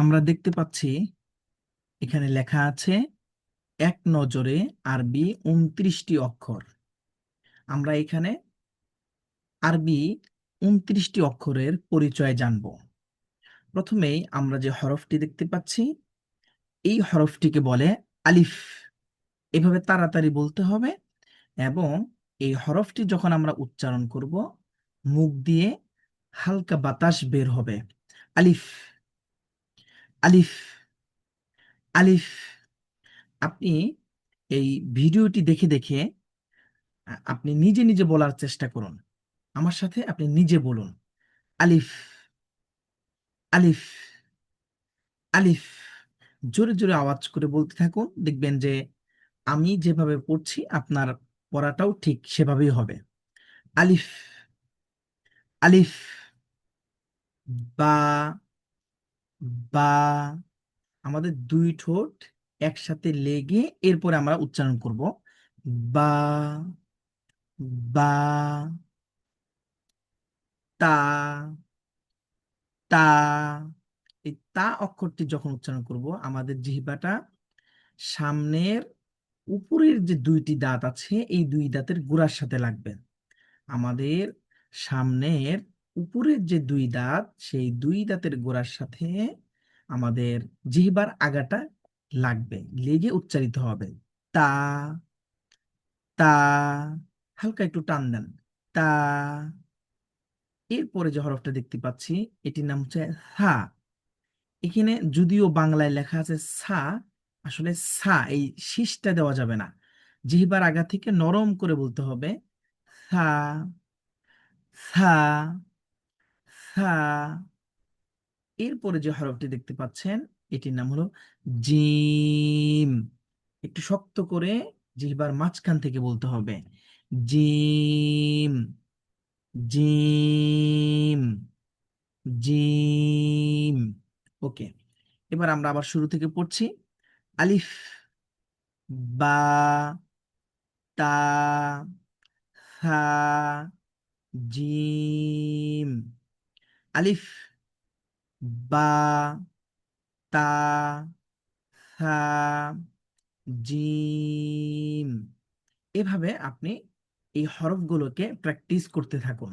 আমরা দেখতে পাচ্ছি, এখানে লেখা আছে, এক নজরে আরবি উনত্রিশটি অক্ষর। আমরা এখানে আরবি উনত্রিশটি অক্ষরের পরিচয় জানব। প্রথমেই আমরা যে হরফটি দেখতে পাচ্ছি, এই হরফটিকে বলে আলিফ। এভাবে তাড়াতাড়ি বলতে হবে এবং এই হরফটি যখন আমরা উচ্চারণ করব, মুখ দিয়ে হালকা বাতাস বের হবে। আলিফ। আলিফ আলিফ। আপনি এই ভিডিওটি দেখে দেখে আপনি নিজে নিজে বলার চেষ্টা করুন। আমার সাথে আপনি নিজে বলুন। আলিফ আলিফ আলিফ। জোরে জোরে আওয়াজ করে বলতে থাকুন, দেখবেন যে আমি যেভাবে পড়ছি, আপনার পড়াটাও ঠিক সেভাবেই হবে। আলিফ আলিফ। বা বা আমাদের দুই ঠোঁট একসাথে লেগে এরপরে আমরা উচ্চারণ করব বা বা, তা তা, এই তা অক্ষরটি যখন উচ্চারণ করব আমাদের জিহ্বাটা সামনের উপরের যে দুইটি দাঁত আছে, এই দুই দাঁতের গোড়ার সাথে লাগবে। আমাদের সামনের উপরের যে দুই দাঁত, সেই দুই দাঁতের গোড়ার সাথে আমাদের জিহ্বার আগাটা লাগবে, লেগে উচ্চারিত হবে। তা তা, হালকা একটু টান দেন। তা, এরপরে যে হরফটা দেখতে পাচ্ছি, এটির নাম হচ্ছে সা। এখানে যদিও বাংলায় লেখা আছে সা, আসলে সা, এই শীষটা দেওয়া যাবে না। জিহ্বার আগা থেকে নরম করে বলতে হবে। সা সা সা এরপরে যে হরফটি দেখতে পাচ্ছেন, এটির নাম হলো জিম। একটু শক্ত করে জিহ্বার মাঝখান থেকে বলতে হবে। Gym gym gym. ওকে, এবার আমরা আবার শুরু থেকে পড়ছি। আলিফ, বা, তা হা জিম। আলিফ, বা, তা হা জিম। এভাবে আপনি এই হরফগুলোকে প্র্যাকটিস করতে থাকুন।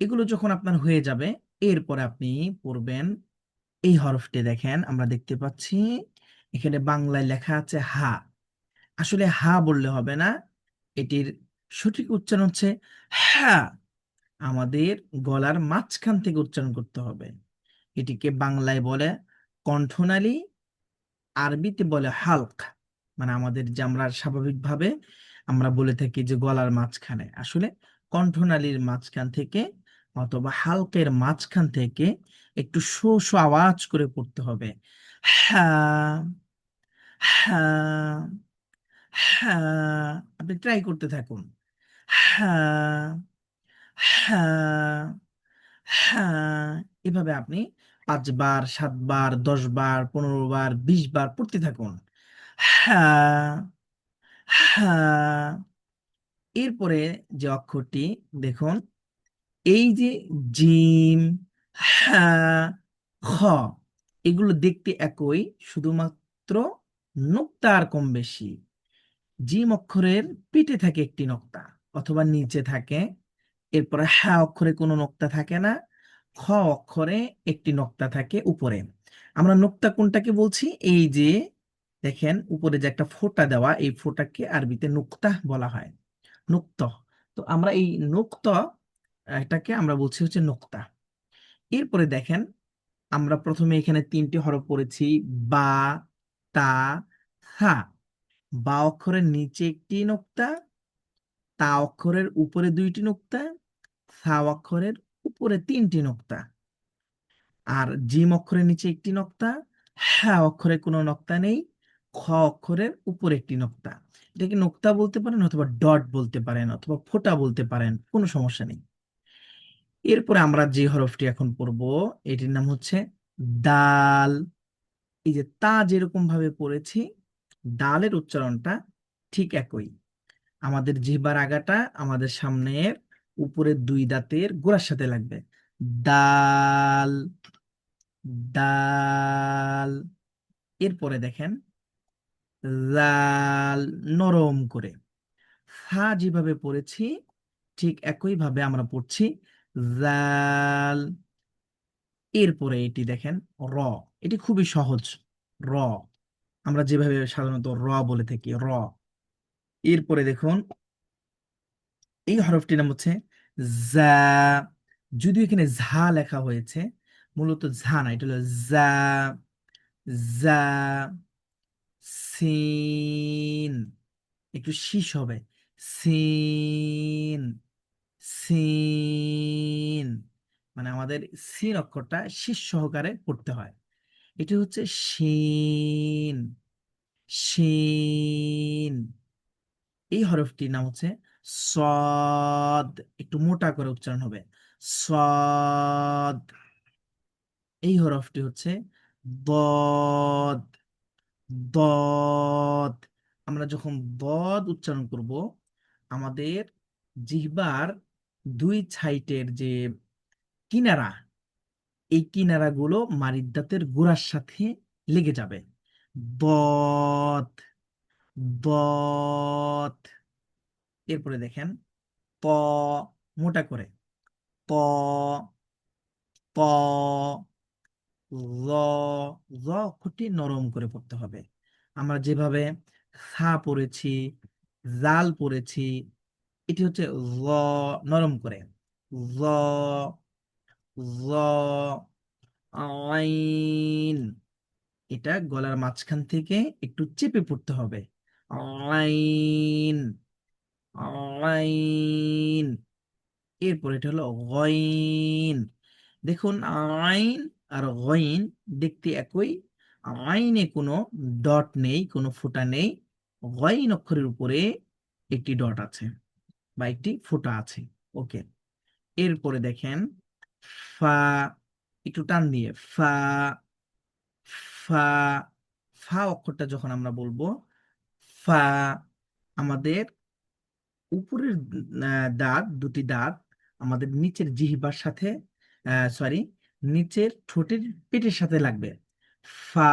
এগুলো যখন আপনার হয়ে যাবে, এরপরে আপনি পড়বেন এই হরফটি দেখেন, আমরা দেখতে পাচ্ছি, এখানে বাংলায় লেখা আছে হা। আসলে হা বললে হবে না, এটির সঠিক উচ্চারণ হচ্ছে হ্যাঁ। আমাদের গলার মাঝখান থেকে উচ্চারণ করতে হবে। এটিকে বাংলায় বলে কণ্ঠনালী, আরবিতে বলে হালক। মানে আমাদের যে আমরা স্বাভাবিকভাবে আমরা বলে থাকি যে গলার মাঝখানে। আসলে কণ্ঠনালীর মাঝখান থেকে অথবা হালকের মাঝখান থেকে একটু শো শো আওয়াজ করে পড়তে হবে। হ্যাঁ হ্যাঁ আপনি ট্রাই করতে থাকুন। হ্যাঁ। হ্যাঁ হ্যাঁ এভাবে আপনি পাঁচবার, সাতবার দশ বার পনেরো বার বিশ বার পড়তে থাকুন। হ্যাঁ হ্যাঁ। এরপরে যে অক্ষরটি, দেখুন, এই যে জিম হ্যাঁ খ, এগুলো দেখতে একই, শুধুমাত্র নোক্তার কম বেশি। জিম অক্ষরের পিঠে থাকে একটি নোক্তা, অথবা নিচে থাকে এরপরে হা অক্ষরে কোনো নোক্তা থাকে না, খ অক্ষরে একটি নোক্তা থাকে উপরে। আমরা নোক্তা কোনটাকে বলছি? এই যে, দেখেন উপরে যে একটা ফোঁটা দেওয়া, এই ফোঁটাকে আরবিতে নুক্তা বলা হয়। নুক্ত। তো আমরা এই নুক্ত, এটাকে আমরা বলছি হচ্ছে নোক্তা। এরপরে দেখেন, আমরা প্রথমে এখানে তিনটি হরফ পড়েছি, বা, তা, হা। বা অক্ষরের নিচে একটি নোক্তা, তা অক্ষরের উপরে দুইটি নোক্তা সা অক্ষরের উপরে তিনটি নোক্তা। আর জিম অক্ষরের নিচে একটি নোক্তা হ্যাঁ অক্ষরে কোনো নোক্তা নেই, খ অক্ষরের উপরে একটি নোক্তা। এটাকে নোক্তা বলতে পারেন অথবা ডট বলতে পারেন অথবা ফোঁটা বলতে পারেন, কোনো সমস্যা নেই। এরপরে আমরা যে হরফটি এখন পড়ব, এটির নাম হচ্ছে দাল। এই যে তা যেরকম ভাবে পড়েছি ডালের উচ্চারণটা ঠিক একই। আমাদের জিহ্বার আগাটা আমাদের সামনের উপরের দুই দাঁতের গোড়ার সাথে লাগবে। দাল দাল, এরপরে দেখেন, লাল, নরম করে। ফা যেভাবে পড়েছি, ঠিক একইভাবে আমরা পড়ছি জাল এরপরে এটি দেখেন, র, এটি খুবই সহজ, র, আমরা যেভাবে সাধারণত র বলে থাকি, র। এরপরে দেখুন এই হরফটির নাম হচ্ছে জা যদিও এখানে ঝা লেখা হয়েছে, মূলত ঝা না, এটা হলো জা জা সিন। একটু শীষ হবে। Scene scene. মানে আমাদের সিন অক্ষরটা শীষ সহকারে পড়তে হয়। এটি হচ্ছে শিন শিন এই হরফটির নাম হচ্ছে সদ একটু মোটা করে উচ্চারণ হবে। সদ এই হরফটি হচ্ছে দদ। দদ। আমরা যখন দদ উচ্চারণ করব, আমাদের জিহ্বার দুই সাইটের যে কিনারা, এই কিনারাগুলো মারিদ্দাতের গোড়ার সাথে লেগে যাবে। দদ। দদ। এরপরে দেখেন, ত মোটা করে প ল অক্ষরটি নরম করে পড়তে হবে। আমরা যেভাবে সা পড়েছি, জাল পড়েছি, এটি হচ্ছে ল নরম করে ল আইন। এটা গলার মাঝখান থেকে একটু চেপে পড়তে হবে, আইন। আইন। এরপর এটা হলো গইন। দেখুন, আইন আর গইন দেখতে একই। আইনে কোনো ডট নেই, কোনো ফোঁটা নেই। গইন অক্ষরের উপরে একটি ডট আছে বা একটি ফোঁটা আছে। ওকে। এরপরে দেখেন, ফা, একটু টান দিয়ে, ফা ফা ফা অক্ষরটা যখন আমরা বলব, ফা আমাদের উপরের দাঁত, দুটি দাঁত আমাদের নিচের জিহ্বার সাথে সরি নিচের ঠোঁটের পেটের সাথে লাগবে। ফা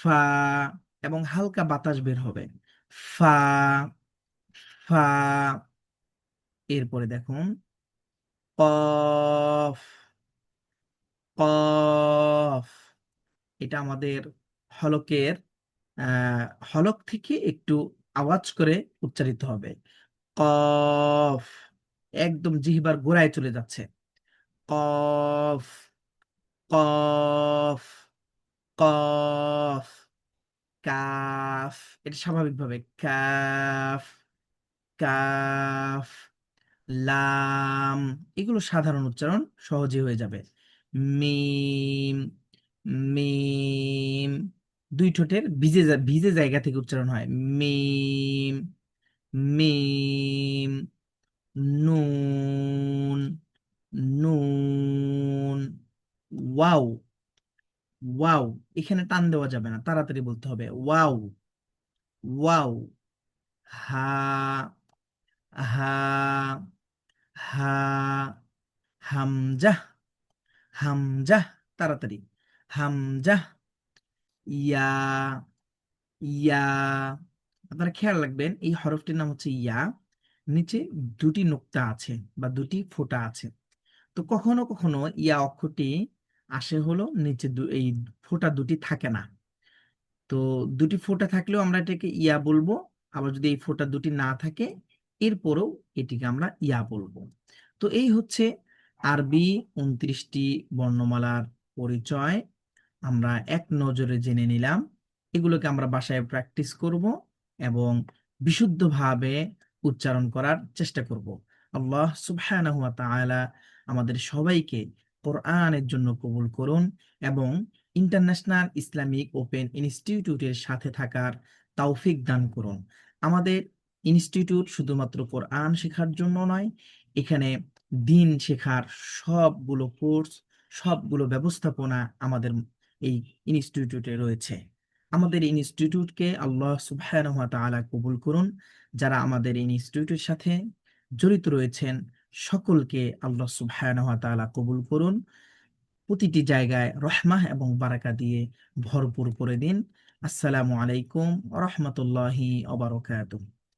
ফা এবং হালকা বাতাস বের হবে। ফা ফা। এরপরে দেখুন, কফ কফ। এটা আমাদের হলকের হলক থেকে একটু আওয়াজ করে উচ্চারিত হবে। কফ, একদম জিহ্বার গোড়ায় চলে যাচ্ছে। কফ কফ কফ, কাফ, এটা স্বাভাবিকভাবে কাফ কাফ, লাম, এগুলো সাধারণ উচ্চারণ সহজে হয়ে যাবে। মিম মিম দুই ঠোঁটের ভিজে ভিজে জায়গা থেকে উচ্চারণ হয়। মিম মিম, নুন নুন, ওয়াও ওয়াও। এখানে টান দেওয়া যাবে না, তাড়াতাড়ি বলতে হবে। Wow wow. হা হা হা হামজা হামজা তাড়াতাড়ি। হামজা ইয়া ইয়া, আপনারা খেয়াল রাখবেন, এই হরফটির নাম হচ্ছে ইয়া। নিচে দুটি নোক্তা আছে বা দুটি ফোঁটা আছে। তো কখনো কখনো ইয়া অক্ষরটি আসে হলো নিচে এই ফোঁটা দুটি থাকে না। তো দুটি ফোঁটা থাকলেও আমরা এটাকে ইয়া বলব। আবার যদি এই ফোঁটা দুটি না থাকে, এরপরেও এটিকে আমরা ইয়া বলব। তো এই হচ্ছে আরবি উনত্রিশটি বর্ণমালার পরিচয়। আমরা এক নজরে জেনে নিলাম, এগুলোকে আমরা বাসায় প্র্যাকটিস করব এবং বিশুদ্ধভাবে উচ্চারণ করার চেষ্টা করব। আল্লাহ সুবহানাহু আমাদের সবাইকে কোরআনের জন্য কবুল করুন এবং ইন্টারন্যাশনাল ইসলামিক ওপেন ইনস্টিটিউটের সাথে থাকার তৌফিক দান করুন। আমাদের ইনস্টিটিউট শুধুমাত্র কোরআন শেখার জন্য নয়, এখানে দিন শেখার সবগুলো কোর্স, সবগুলো ব্যবস্থাপনা আমাদের এই ইনস্টিটিউটে রয়েছে। আমাদের ইনস্টিটিউটকে আল্লাহ সুবহানাহু তাআলা কবুল করুন। যারা আমাদের ইনস্টিটিউটের সাথে জড়িত রয়েছেন, সকলকে আল্লাহ সুবহানাহু তাআলা কবুল করুন। প্রতিটি জায়গায় রহমাহ এবং বারাকা দিয়ে ভরপুর করে দিন। আসসালামু আলাইকুম রহমতুল্লাহি অবরকাতুহ